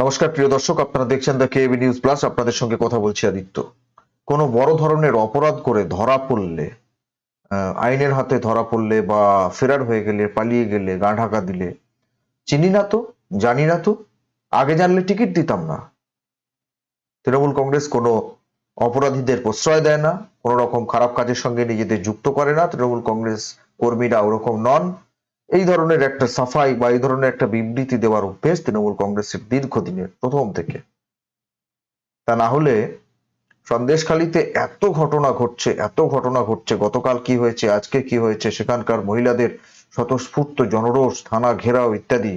নমস্কার, প্রিয় দর্শক, আপনারা দেখছেন দ্য কেবি নিউজ প্লাস আপনাদের সঙ্গে কথা বলছি আদিত্য। কোনো বড় ধরনের অপরাধ করে ধরা পড়লে আইনের হাতে ধরা পড়লে বা ফেরার হয়ে গেলে, পালিয়ে গেলে, গা ঢাকা দিলে, চিনি না তো? জানি না তো? আগে জানলে টিকিট দিতাম না। তৃণমূল কংগ্রেস কোনো অপরাধীদের প্রশ্রয় দেয় না, কোনো রকম খারাপ কাজের সঙ্গে নিজেদের যুক্ত করে না। তৃণমূল কংগ্রেস কর্মীরা ওরকম নন। এই ধরনের একটা সাফাই বা এই ধরনের একটা বিবৃতি দেওয়ার অভ্যেস তৃণমূল কংগ্রেসের দীর্ঘদিনের প্রথম থেকে। তা না হলে সন্দেশখালিতে এত ঘটনা ঘটছে, এত ঘটনা ঘটছে, গতকাল কি হয়েছে, আজকে কি হয়েছে, সেখানকার মহিলাদের স্বতঃস্ফূর্ত জনরোষ, থানা ঘেরাও ইত্যাদি।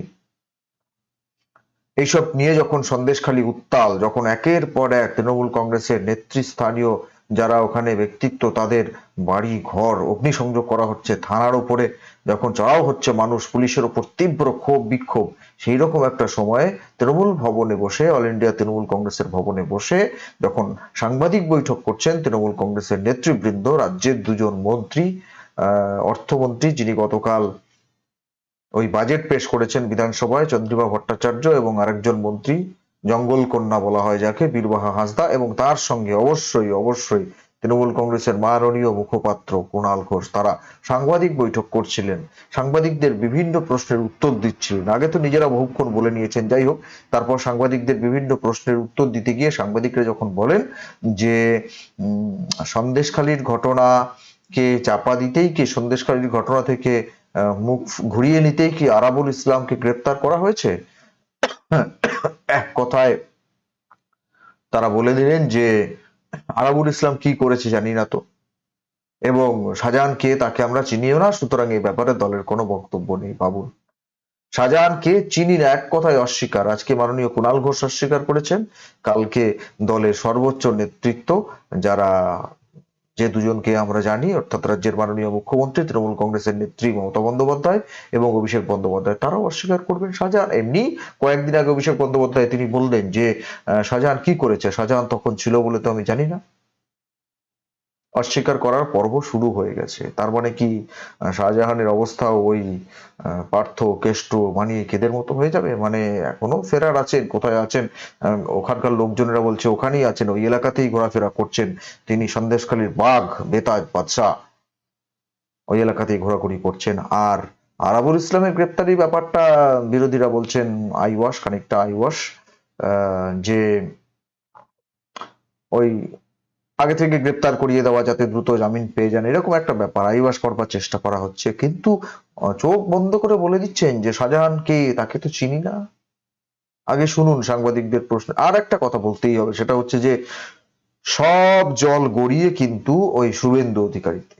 এইসব নিয়ে যখন সন্দেশখালী উত্তাল, যখন একের পর এক তৃণমূল কংগ্রেসের নেতৃস্থানীয় যারা ওখানে ব্যক্তিত্ব, তাদের বাড়ি, ঘর, অগ্নিসংযোগ করা হচ্ছে, থানার উপরে যখন চড়াও হচ্ছে মানুষ, পুলিশের ওপর তীব্র ক্ষোভ, বিক্ষোভ, সেই রকম একটা সময়ে তৃণমূল ভবনে বসে অল ইন্ডিয়া তৃণমূল কংগ্রেসের ভবনে বসে যখন সাংবাদিক বৈঠক করছেন, তৃণমূল কংগ্রেসের নেতৃবৃন্দ, রাজ্যের দুজন মন্ত্রী অর্থমন্ত্রী, যিনি গতকাল ওই বাজেট পেশ করেছেন বিধানসভায়, চন্দ্রিমা ভট্টাচার্য এবং আরেকজন মন্ত্রী জঙ্গল কন্যা বলা হয় যাকে, বীরবাহা হাসদা, এবং তার সঙ্গে অবশ্যই অবশ্যই তৃণমূল কংগ্রেসের মাননীয় মুখপাত্র কুণাল ঘোষ। তারা সাংবাদিক বৈঠক করছিলেন। সাংবাদিকদের বিভিন্ন প্রশ্নের উত্তর দিচ্ছিলেন। আগে তো নিজেরা বহুক্ষণ বলে নিয়েছেন, যাই হোক, তারপর সাংবাদিকদের বিভিন্ন প্রশ্নের উত্তর দিতে গিয়ে সাংবাদিকরা যখন বলেন যে সন্দেশখালীর ঘটনাকে চাপা দিতেই কি, সন্দেশখালীর ঘটনা থেকে মুখ ঘুরিয়ে নিতেই কি আরাবুল ইসলামকে গ্রেপ্তার করা হয়েছে? এক কথায় তারা বলে দিলেন যে আরাবুল ইসলাম কি করেছে জানি না তো। এবং শাহজাহান কে তাকে আমরা চিনিও না, সুতরাং এই ব্যাপারে দলের কোনো বক্তব্য নেই, বাবুল। শাহজাহান কে চিনি না, এক কথায় অস্বীকার। আজকে মাননীয় কুণাল ঘোষ অস্বীকার করেছেন। কালকে দলের সর্বোচ্চ নেতৃত্ব যারা যে দুজনকে আমরা জানি, অর্থাৎ রাজ্যের মাননীয় মুখ্যমন্ত্রী, তৃণমূল কংগ্রেসের নেত্রী মমতা বন্দ্যোপাধ্যায় এবং অভিষেক বন্দ্যোপাধ্যায়। তারাও অস্বীকার করবেন, শাহজাহান। এমনি কয়েকদিন আগে অভিষেক বন্দ্যোপাধ্যায় তিনি বললেন যে শাহজাহান কি করেছে? শাহজাহান তখন ছিল বলে তো আমি জানি না। অস্বীকার করার পর্ব শুরু হয়ে গেছে। তার মানে কি শাহজাহানের অবস্থা ওই পার্থ, কেষ্ট মানিয়ে কেদের মতো হয়ে যাবে? মানে এখনও ফেরার আছেন, কোথায় আছেন? ওখানকার লোকজনেরা বলছে ওখানেই আছেন, ওই এলাকাতেই ঘোরাফেরা করছেন তিনি সন্দেশখালীর বাঘ, বেতাজ, বাদশাহ। ওই এলাকাতেই ঘোরাঘুরি করছেন। আর আরাবুল ইসলামের গ্রেপ্তারি ব্যাপারটা বিরোধীরা বলছেন আইওয়াশ, খানিকটা আইওয়াশ যে ওই আগে থেকে গ্রেপ্তার করিয়ে দেওয়া যাতে দ্রুত জামিন পেয়ে যান, এরকম একটা ব্যাপার আইবাস করবার চেষ্টা করা হচ্ছে। কিন্তু চোখ বন্ধ করে বলে দিচ্ছেন যে শাহজাহান কে তাকে তো চিনি না। আগে শুনুন সাংবাদিকদের প্রশ্ন। আর একটা কথা বলতেই হবে, সেটা হচ্ছে যে সব জল গড়িয়ে কিন্তু ওই শুভেন্দু অধিকারীতে।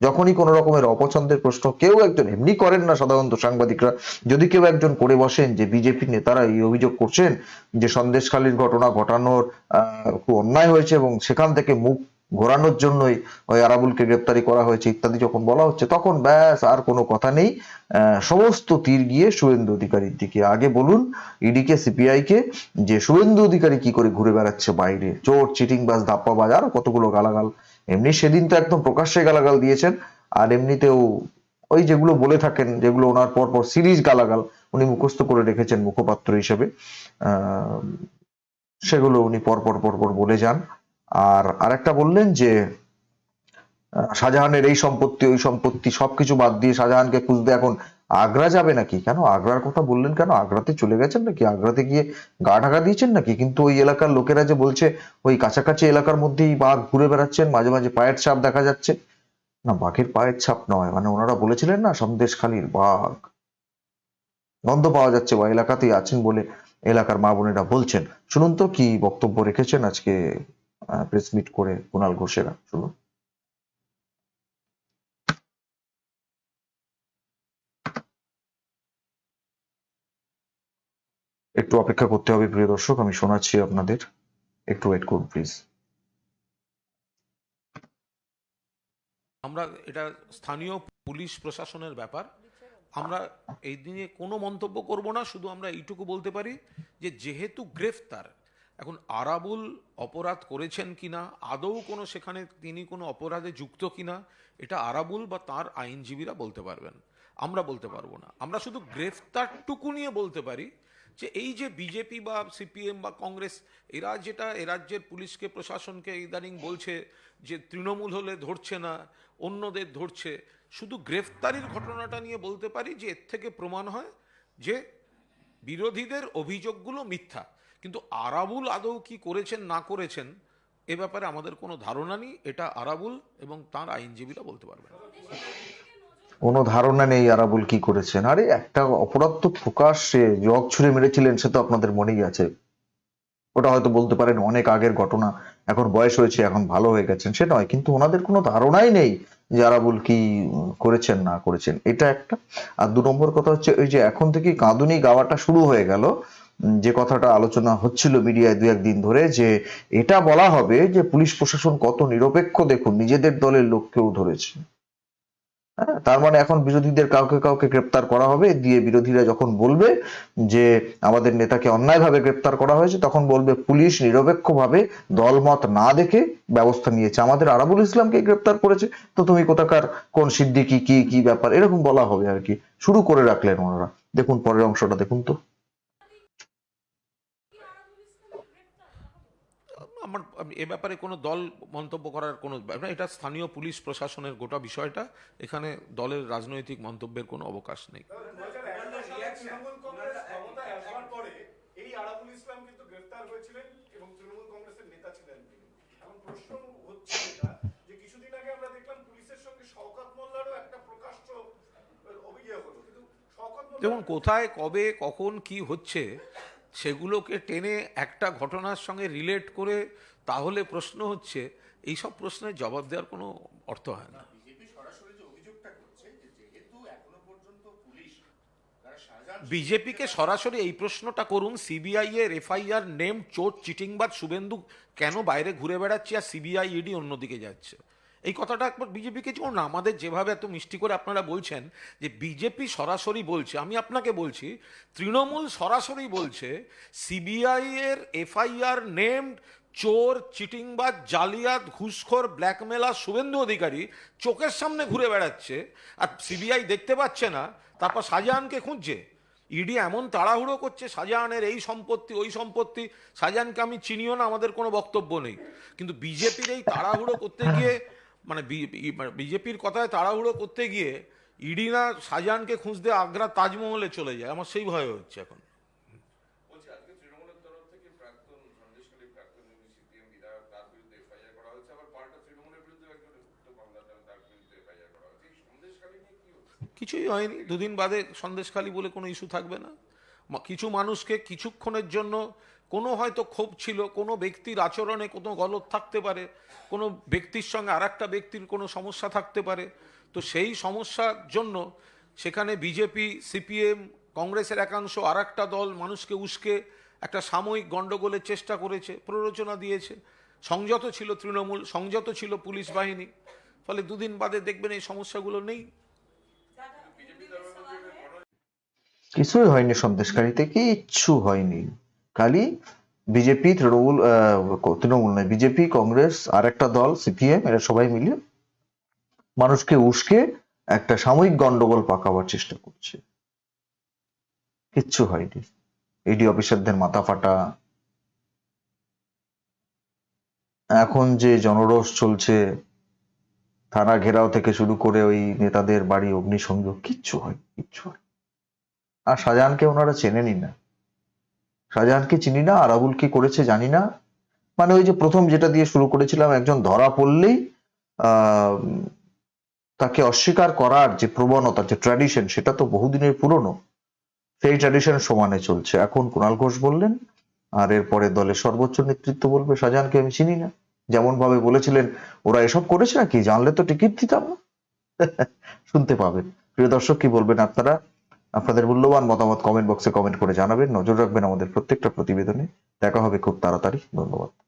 যখনই কোনো রকমের অপছন্দের প্রশ্ন, কেউ একজন, এমনি করেন না সাধারণত সাংবাদিকরা, যদি কেউ একজন করে বসেন যে বিজেপি নেতারা এই অভিযোগ করছেন যে সন্দেশখালীর ঘটনা ঘটানোর খুব অন্যায় হয়েছে এবং সেখান থেকে মুখ ঘোরানোর জন্যই ওই আরাবুলকে গ্রেপ্তারি করা হয়েছে ইত্যাদি যখন বলা হচ্ছে, তখন ব্যাস আর কোনো কথা নেই। সমস্ত তীর গিয়ে শুভেন্দু অধিকারীর দিকে। আগে বলুন, ইডিকে সিপিআই কে যে শুভেন্দু অধিকারী কি করে ঘুরে বেড়াচ্ছে বাইরে? চোর চিটিং বাজ ধাপ্পা বাজ আরও কতগুলো গালাগাল এমনি সেদিন তো একদম প্রকাশ্যে গালাগাল দিয়েছেন, আর এমনিতেও ওই যেগুলো বলে থাকেন, যেগুলো ওনার পর পর সিরিজ গালাগাল, উনি মুখস্থ করে রেখেছেন মুখপাত্র হিসেবে সেগুলো উনি পর পর পর পর বলে যান। আর আরেকটা বললেন যে শাহজাহানের এই সম্পত্তি, ওই সম্পত্তি সবকিছু বাদ দিয়ে শাহজাহানকে খুঁজতে এখন আগ্রা যাবে নাকি? কেন? আগ্রার কথা বললেন কেন? আগ্রাতে চলে গেছেন নাকি? আগ্রাতে গিয়ে গা ঢাকা দিয়েছেন নাকি? কিন্তু ওই এলাকার লোকেরা যে বলছে, ওই কাছাকাছি এলাকার মধ্যেই বাঘ ঘুরে বেড়াচ্ছেন, মাঝে মাঝে পায়ের ছাপ দেখা যাচ্ছে। না, বাঘের পায়ের ছাপ নয় মানে ওনারা বলেছিলেন না, সন্দেশখালীর বাঘ। গন্ধ পাওয়া যাচ্ছে বা এলাকাতেই আছেন বলে এলাকার মা বোনেরা বলছেন। শুনুন তো কি বক্তব্য রেখেছেন আজকে প্রেস মিট করে কুণাল ঘোষেরা। শুনুন। একটু অপেক্ষা করতে হবে, প্রিয় দর্শক। আমি শোনাচ্ছি আপনাদের। একটু ওয়েট করুন প্লিজ আমরা এটা স্থানীয় পুলিশ প্রশাসনের ব্যাপার। আমরা এই দিনে কোনো মন্তব্য করব না, শুধু আমরা এইটুকু বলতে পারি যে, যেহেতু গ্রেফতার, এখন আরাবুল অপরাধ করেছেন কিনা, আদৌ কোনো সেখানে তিনি কোনো অপরাধে যুক্ত কিনা, এটা আরাবুল বা তার আইনজীবীরা বলতে পারবেন। আমরা বলতে পারব না। আমরা শুধু গ্রেফতারটুকু নিয়ে বলতে পারি যে এই যে বিজেপি বা সিপিএম বা কংগ্রেস এরা যেটা এ রাজ্যের পুলিশকে, প্রশাসনকে ইদানিং বলছে যে তৃণমূল হলে ধরছে না, অন্যদের ধরছে। শুধু গ্রেফতারির ঘটনাটা নিয়ে বলতে পারি যে এর থেকে প্রমাণ হয় যে বিরোধীদের অভিযোগগুলো মিথ্যা। কিন্তু আরাবুল আদৌ কি করেছেন, না করেছেন, এ ব্যাপারে আমাদের কোনো ধারণা নেই। এটা আরাবুল এবং তার আইনজীবীরা বলতে পারবেন। কোনো ধারণা নেই আরাবুল কি করেছেন। আরে, একটা অপরাধ তো প্রকাশ্যে জগ ছুঁড়ে মেরেছিলেন, সে তো আপনাদের মনেই আছে। ওটা হয়তো বলতে পারেন অনেক আগের ঘটনা, এখন বয়স হয়েছে, এখন ভালো হয়ে গেছেন, সে নয়। কিন্তু ওনাদের কোনো ধারণাই নেই যে আরাবুল কি করেছেন, না করেছেন। এটা একটা। আর দু নম্বর কথা হচ্ছে, ওই যে এখন থেকে কাঁদুনি গাওয়াটা শুরু হয়ে গেল। যে কথাটা আলোচনা হচ্ছিল মিডিয়ায় দু একদিন ধরে, যে এটা বলা হবে যে পুলিশ প্রশাসন কত নিরপেক্ষ, দেখুন, নিজেদের দলের লোককেও ধরেছে। তার মানে এখন বিরোধীদের কাউকে কাউকে গ্রেপ্তার করা হবে, দিয়ে বিরোধীরা যখন বলবে যে আমাদের নেতাকে অন্যায়ভাবে গ্রেপ্তার করা হয়েছে, তখন বলবে পুলিশ নিরপেক্ষভাবে দলমত না দেখে ব্যবস্থা নিয়েছে। আমাদের আরাবুল ইসলামকে গ্রেপ্তার করেছে। তো তুমি কোথাকার, কোন সিদ্দিকি, কি কি ব্যাপার, এরকম বলা হবে আর কি। শুরু করে রাখলেন ওনারা। দেখুন পরের অংশটা, দেখুন তো। আমার এ ব্যাপারে কোনো দল মন্তব্য করার কোনো এটা স্থানীয় পুলিশ প্রশাসনের গোটা বিষয়টা, এখানে দলের রাজনৈতিক মন্তব্যের কোনো অবকাশ নেই। দেখুন, কোথায়, কবে, কখন, কি হচ্ছে সেগুলোকে টেনে একটা ঘটনার সঙ্গে রিলেট করে তাহলে প্রশ্ন হচ্ছে এই সব প্রশ্নের জবাব দেওয়ার কোনো অর্থ হয় না। বিজেপিকে সরাসরি এই প্রশ্নটা করুন সিবিআই এর এফআইআর নেম চোট চিটিংবাদ শুভেন্দু কেন বাইরে ঘুরে বেড়াচ্ছে আর সিবিআই ইডি অন্যদিকে যাচ্ছে? এই কথাটা একবার বিজেপিকে না, আমাদের যেভাবে এত মিষ্টি করে আপনারা বলছেন যে বিজেপি সরাসরি বলছে, আমি আপনাকে বলছি, তৃণমূল সরাসরি বলছে, সিবিআই এর এফআইআর নেমড চোর, চিটিংবাজ, জালিয়াত, ঘুষখোর ব্ল্যাকমেলার শুভেন্দু অধিকারী চোখের সামনে ঘুরে বেড়াচ্ছে, আর সিবিআই দেখতে পাচ্ছে না, তারপর শাহজাহানকে খুঁজছে। ইডি এমন তাড়াহুড়ো করছে, শাহজাহানের এই সম্পত্তি, ওই সম্পত্তি, শাহজাহানকে আমি চিনিও না, আমাদের কোনো বক্তব্য নেই। কিন্তু বিজেপির এই তাড়াহুড়ো করতে গিয়ে মানে বিজেপির কথায় তাড়াহুড়ো করতে গিয়ে ইডি না শাহজাহানকে খুঁজতে আগ্রা তাজমহলে চলে যায়। আমার সেই ভয় হচ্ছে এখন। কিছুই হয়নি। দুদিন বাদে সন্দেশখালী বলে কোনো ইস্যু থাকবে না। কিছু মানুষকে কিছুক্ষণের জন্য কোনো হয়তো ক্ষোভ ছিল, কোনো ব্যক্তির আচরণে কোনো গলত থাকতে পারে, কোনো ব্যক্তির সঙ্গে আর ব্যক্তির কোনো সমস্যা থাকতে পারে। তো সেই সমস্যার জন্য সেখানে বিজেপি, সিপিএম, কংগ্রেসের একাংশ আর একটা দল মানুষকে উস্কে একটা সাময়িক গণ্ডগোলের চেষ্টা করেছে, প্ররোচনা দিয়েছে। সংযত ছিল তৃণমূল, সংযত ছিল পুলিশ বাহিনী। ফলে দুদিন বাদে দেখবেন এই সমস্যাগুলো নেই। কিছুই হয়নি সন্দেশকারীতে, কিচ্ছু হয়নি। খালি বিজেপি তৃণমূল তৃণমূল নয়, বিজেপি, কংগ্রেস আর একটা দল, সিপিএম, এরা সবাই মিলে মানুষকে উস্কে একটা সাময়িক গন্ডগোল পাকাবার চেষ্টা করছে। কিচ্ছু হয়নি। ইডি অফিসারদের মাথা ফাটা। এখন যে জনরোষ চলছে, থানা ঘেরাও থেকে শুরু করে ওই নেতাদের বাড়ি অগ্নিসংযোগ, কিচ্ছু হয় কিচ্ছু হয় আর শাহজাহানকে ওনারা চেনেনই না। শাহজাহানকে চিনি না আরাবুল কি করেছে জানি না। মানে ওই যে প্রথম যেটা দিয়ে শুরু করেছিলাম, একজন ধরা পড়লেই তাকে অস্বীকার করার যে প্রবণতা, যে ট্র্যাডিশন সেটা তো বহুদিনের পুরনো। সেই ট্র্যাডিশন সমানে চলছে। এখন কুণাল ঘোষ বললেন, আর এরপরে দলের সর্বোচ্চ নেতৃত্ব বলবে, শাহজাহানকে আমি চিনি না। যেমন ভাবে বলেছিলেন, ওরা এসব করেছে নাকি? জানলে তো টিকিট দিতাম। না শুনতে পাবেন। প্রিয় দর্শক, কি বলবেন আপনারা? আপনাদের মূল্যবান মতামত কমেন্ট বক্সে কমেন্ট করে জানাবেন। নজর রাখবেন আমাদের প্রত্যেকটা প্রতিবেদনে। দেখা হবে খুব তাড়াতাড়ি। ধন্যবাদ।